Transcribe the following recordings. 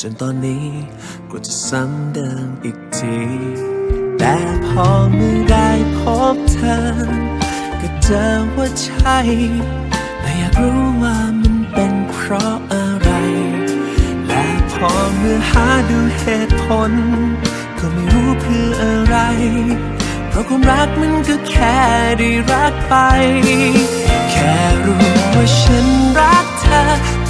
จนตอนนี้ก็จะซ้ำเดิมอีกที แต่พอเมื่อได้พบเธอ ก็เจอว่าใช่และอยากรู้ว่ามันเป็นเพราะอะไร และพอเมื่อหาดูเหตุผล ก็ไม่รู้เพื่ออะไร เพราะความรักมันก็แค่ได้รักไป แค่รู้ว่าฉันรัก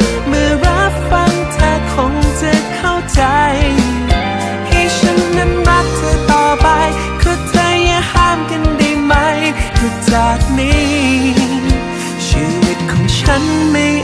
ื่อ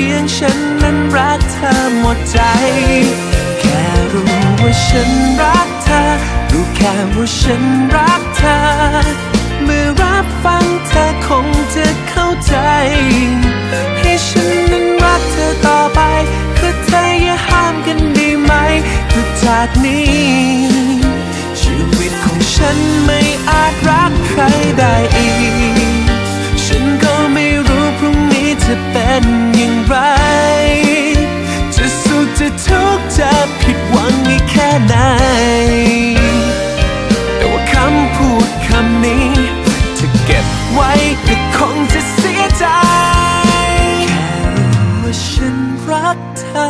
พียงฉันนั้นรักเธอหมดใจ แค่รู้ว่าฉันรักเธอ รู้แค่ว่าฉันรักเธอ เมื่อรับฟังเธอคงจะเข้าใจ ให้ฉันนั้นรักเธอต่อไปคือเธออย่าห้ามกันด้ไหมคือจากนี้ ชีวิตของฉันไม่อาจรักใครได้อีก เป็นอย่างไร จะสุขจะทุกข์จะผิดหวังอีกแค่ไหน แต่ว่าคำพูดคำนี้ จะเก็บไว้ก็คงจะเสียใจ แค่รู้ว่าฉันรักเธอ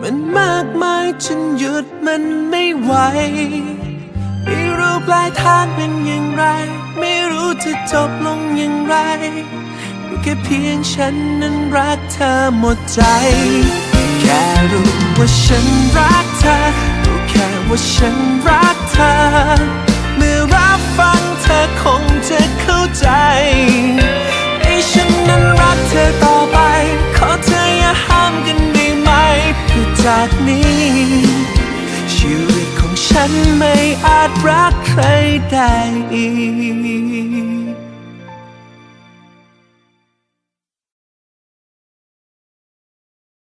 มันมากมายจนหยุดมันไม่ไหว รู้ปลายทางเป็นอย่างไร ไม่รู้จะจบลงอย่างไรรู้แค่เพียงฉันนั้นรักเธอหมดใจ แค่รู้ว่าฉันรักเธอรู้แค่ว่าฉันรักเธอ เมื่อรับฟังเธอคงจะเข้าใจให้ฉันนั้นรักเธอต่อไป ขอเธออย่าห้ามกันได้ไหมเพื่อจากนี้ชีวิต ฉันไม่อาจรักใครได้อีก